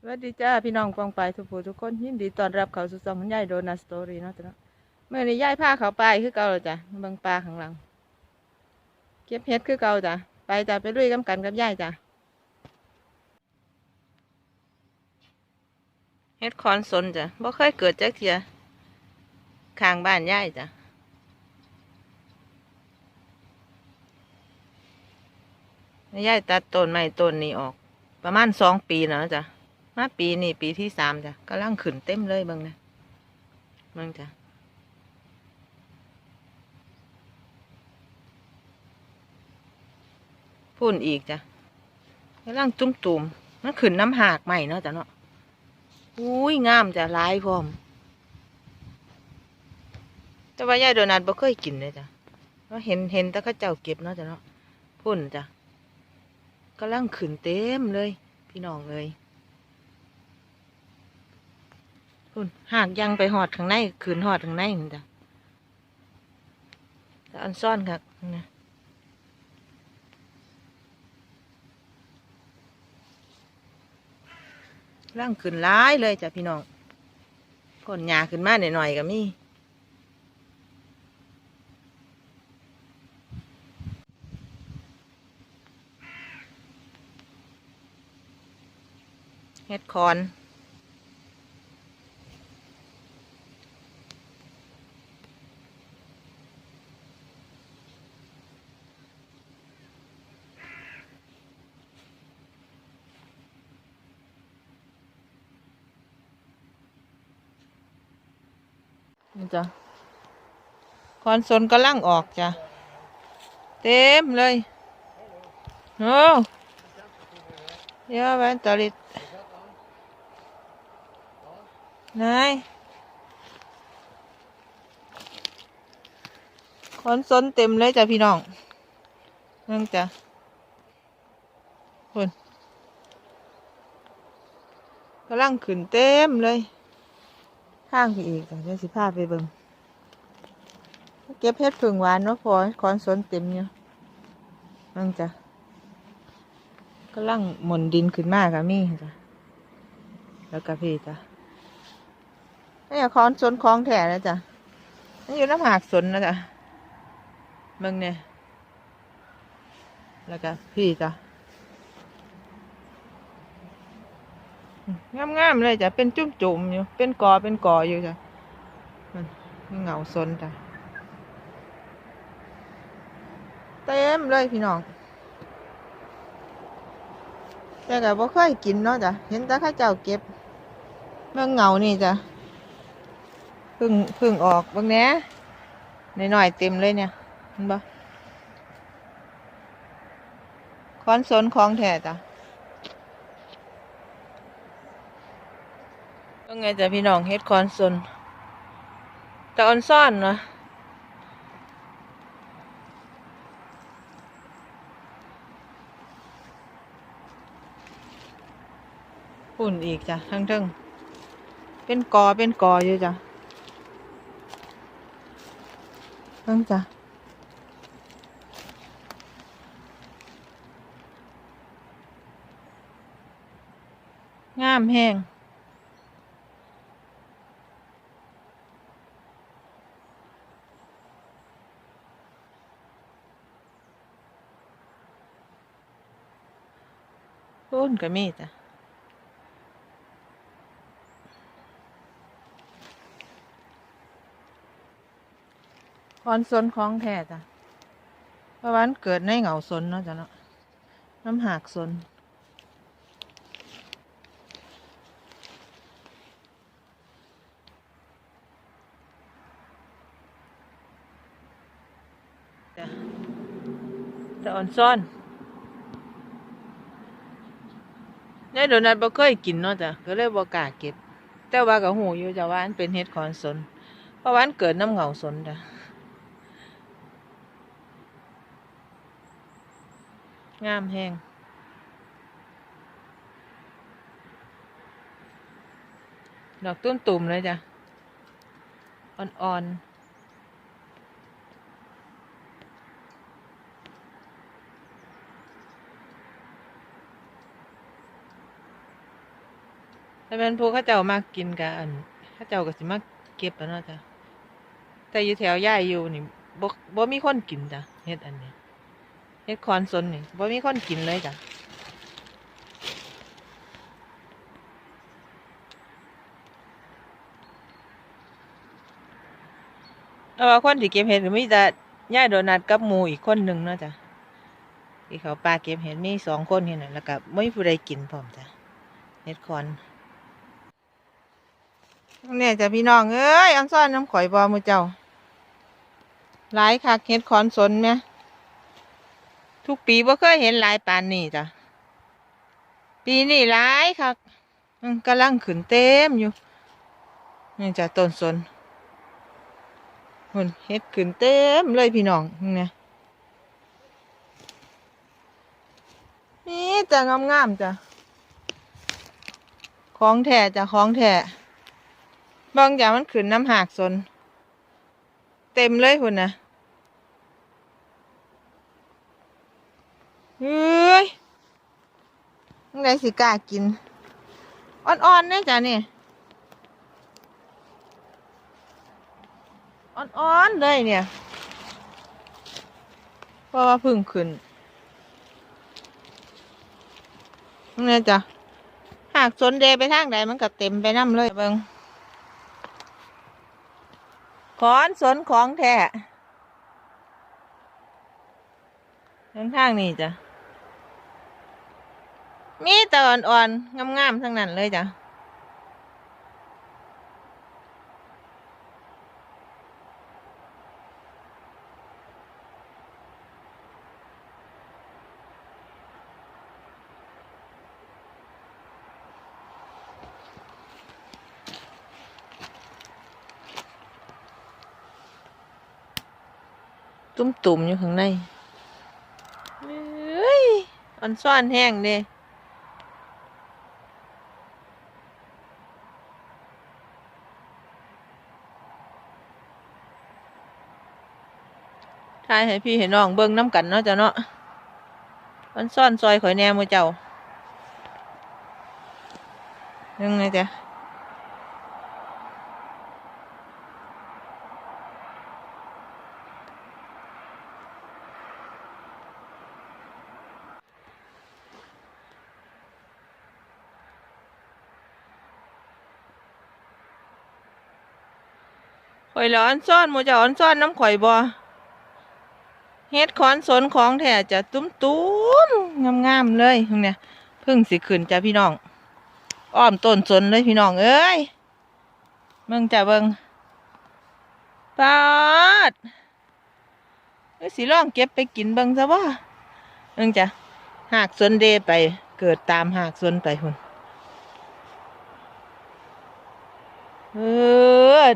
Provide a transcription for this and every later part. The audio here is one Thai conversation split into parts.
สวัสดีจ้าพี่น้องกองไปทุกผู้ทุกคนยินดีต้อนรับเขาสู่ช่องคุณยายโดนัสตอรี่เนาะจ้ะเมื่อนี้ยายพาเขาไปคือเก่าเลยจ้ะบิ่งปลาข้างหลัง เก็บเห็ดคือเก่าจ้ะไปจ้ะไปลุยกันกันกับยายจ้ะเห็ดคอนสนจ้ะบ่เคยเกิดจักเทียข้างบ้านยายจ้ะยายตัดต้นไม้ต้นนี้ออก ประมาณสองปีแล้วนะจ้ะ มาปีนี้ปีที่สามจ้ะกำลังขึ้นเต็มเลยเบิ่งนะเบิ่งจ้ะพุ่นอีกจ้ะกำลังตุ้มตุ่มมันขึ้นน้ำหากใหม่เนาะจ้ะเนาะอุ้ยงามจ้ะลายพร้อม แต่ว่ายายโดนัทบ่เคยกินเลยจ้ะเราเห็นเห็นแต่ข้าเจ้าเก็บเนาะจ้ะเนาะพุ่นจ้ะกำลังขึ้นเต็มเลย พี่น้องเลย พุ่นหากยังไปหอดข้างในขืนหอดข้างในนี่จ้ะอันซ่อนครับนะร่างขึ้นร้ายเลยจ้ะพี่น้องก้นหยาขึ้นมาหน่อยๆก็มีเฮ็ดคอน นี่จ้ะคอนโซนกำลังออกจ้ะ เต็มเลยโอ้เยอะไปตอลิดนายคอนโซนเต็มเลยจ้ะพี่น้องนั่งจ้ะคุณกำลังขึ้นเต็มเลย ข้างพี่อีกจ้ะเดี๋ยวสิพาไปเบิ่งเก็บเพชรผึ่งหวานเนาะพอคอนสนเต็มเนี่ยนั่งจ้ะกำลังหมุนดินขึ้นมากับมี่จ้ะแล้วก็พี่จ้ะนี่คอนสนคลองแถนะจ้ะนี่อยู่น้ำหากสนนะจ้ะเบิ่งเนี่ยแล้วก็พี่จ้ะ งามๆเลยจ้ะเป็นจุ่มๆอยู่ เป็นกอเป็นกออยู่จ้ะมันเหงาซนจ้ะเต็มเลยพี่น้องแต่ก็บ่เคยกินเนาะจ้ะเห็นแต่ข้าเจ้าเก็บเมื่อเหงานี่จ้ะพึ่งพึ่งออกบางแหน่หน่อยๆเต็มเลยเนี่ยเห็นบ่คอนสนของแท้จ้ะ ก็ไงจ้ะพี่น้องเฮ็ดคอนซนแต่ออนซ่อนนะปุ่นอีกจ้ะทั้งทั้งเป็นกอเป็นกออยู่จ้ะทั้งจ้ะงามแห้ง คนก็มีจ้ะคอนสนของแท้จ้ะเพราะวันเกิดในเหงาสนเนาะจ้ะเนาะน้ำหากสนจ้ะแต่อ่อนซ่อน ยายโดนัทบ่เคยกินเนาะจ้ะก็เลยบ่กล้าเก็บ แต่ว่าก็หูอยู่จ้ะว่าอันเป็นเห็ดขอนสน เพราะว่าอันเกิดน้ำเหงาสนจ้ะงามแห้งดอกตุ้มตุ่มๆเลยจ้ะ อ่อนถ้ เป็นผู้เขาเจ้ามากินกันเขาเจ้าก็สิมากเก็บแล้วเนาะจ้ะแต่อยู่แถวย่ายอยู่นี่บ่บ่มีคนกินจ้ะเฮ็ดอันนี้เฮ็ดคอนสนนี่บ่มีคนกินเลยจ้ะแต่ว่าคนที่เก็บเห็ดก็มีแต่ย่ายโดนัทกับหมูอีกคนหนึ่งเนาะจ้ะที่เขาปลาเก็บเห็ดมีสองคนนี่นะแล้วก็ไม่ผู้ใดกินพร้อมจ้ะเฮ็ดคอน เนี่ยจะพี่น้องเอ้ยอันซ่อนน้ำข่อยบอมือเจ้าหลายคักเห็ดขอนสนไหมทุกปีบ่เคยเห็นหลายปานนี่จ้ะปีนี้หลายคักกำลังขึ้นเต็มอยู่นี่จ้ะต้นสนหุ่นเห็ดขึ้นเต็มเลยพี่น้องเนี่ยนี่จ้ะงามๆจ้ะของแท้จ้ะของแท้ บางอย่างมันขึ้นน้ำหากสน เต็มเลยคุณนะเฮ้ยยังไงสิกล้ากิน อ่อนๆเนี่ยจ้ะนี่อ่อนๆเลยเนี่ย เพราะว่าพึ่งขึ้นนี่จ้ะหากสนเดไปทางใดมันก็เต็มไปน้ำเลยเบิง ขอนสนของแท้ทางทางนี่จ้ะ มีแต่อ่อนๆงามๆทั้งนั้นเลยจ้ะ ตุ่มๆอยู่ข้างในเฮ้ยอ่อนซ่อนแห้งเด้ทายให้พี่ให้น้องเบิ่งน้ำกันเนาะจ้ะเนาะอ่อนซ่อนซอยข่อยแหนมือเจ้ายังไงจ้ะ ข่อยละอ่อนซ่อนหมูจะอ่อนซ่อนน้ำข่อยบ่เฮ็ดขอนสนของแท้จะตุ้มตุ้มงามงามๆเลยตรงเนี้ยพึ่งสิขึ้นจ้ะพี่น้อง อ้อมต้นสนเลยพี่น้องเอ้ยเบิ่งจ้ะเบิ่งปาดเอ้ยสิลองเก็บไปกินเบิ่งซะบ่เบิ่งจ้ะหากสนเดไป เกิดตามหากสนไปหุ่นเออ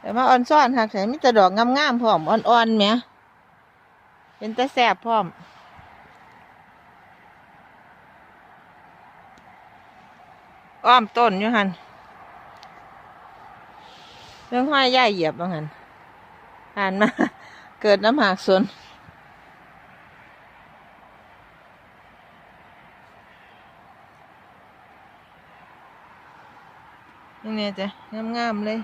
แต่ว่าอ่อนซ่อนหักใส่มีแต่ดอกงามๆพร้อมอ่อนๆแหมเป็นแต่แสบพร้อมอ้อมต้นอยู่หันเรื่องห้อยย่ายเหยียบบ้างหันผ่านมา เกิดน้ำหากสนนี่เนี่ยจ้ะงามๆเลย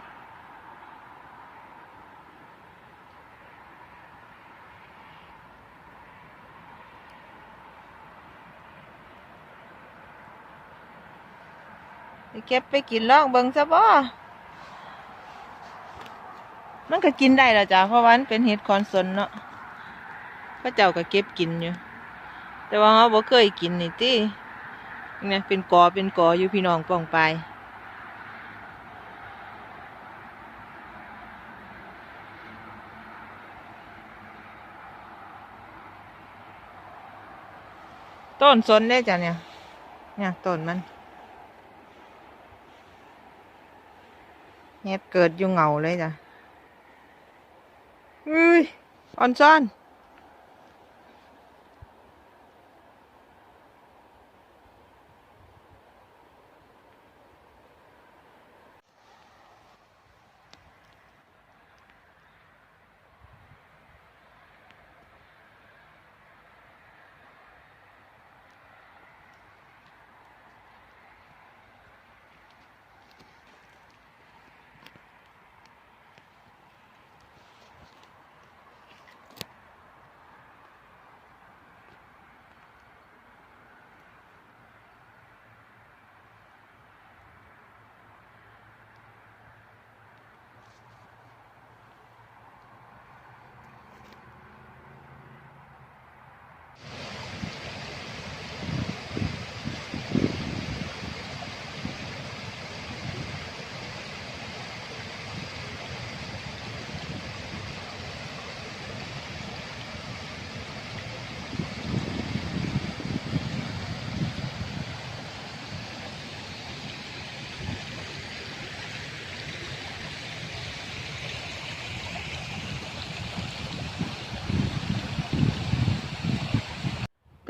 เก็บไปกินลองเบิ่งซะบ่มันก็กินได้ละจ้ะเพราะว่ามันเป็นเห็ดคอนสนเนาะพระเจ้าก็เก็บกินอยู่ แต่ว่าเราบ่เคยกินนี่ติเนี่ยเป็นกอเป็นกออยู่พี่น้องป้องไปต้นสนได้จ้ะเนี่ย เนี่ยต้นมัน เฮ็ดเกิดอยู่เงาเลยจ้ะอุ้ยออนซอน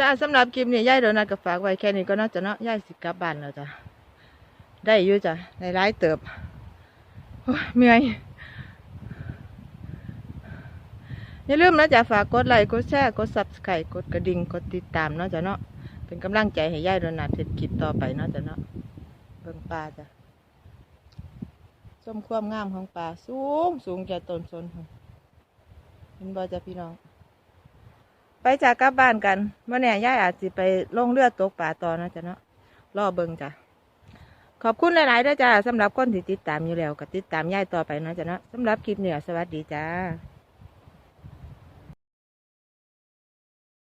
จ้าสำหรับคลิปนี้ยายโดนัทก็ฝากไว้แค่นี้ก็เนาจะเนาะยายสิกลับบ้านแล้วจ้ะได้อยู่จ้ะในร้ายเติบเมื่อยอย่าลืมนะจ๊ะฝากกดไลค์กดแชร์กด subscribe กดกระดิ่งกดติดตามเนาะจ้ะเนาะเป็นกำลังใจให้ยายโดนัทเฮ็ดคลิปต่อไปเนาะจ้ะเนาะเบิ่งปลาจ้ะชมความงามของปลาสูงสูงจากต้นสนพุ่นเห็นบ่จ้ะพี่น้อง ไปจากกลับบ้านกันเมื่อเนี่ยย่ายอาจจะไปลงเลือดตกป่าต่อนะจ๊ะเนาะรอเบิงจ้ะขอบคุณหลายๆด้วยจ้ะสำหรับคนที่ติดตามอยู่แล้วก็ติดตามย่ายต่อไปนะจ๊ะเนาะสำหรับคลิปเนี่ยสวัสดีจ้า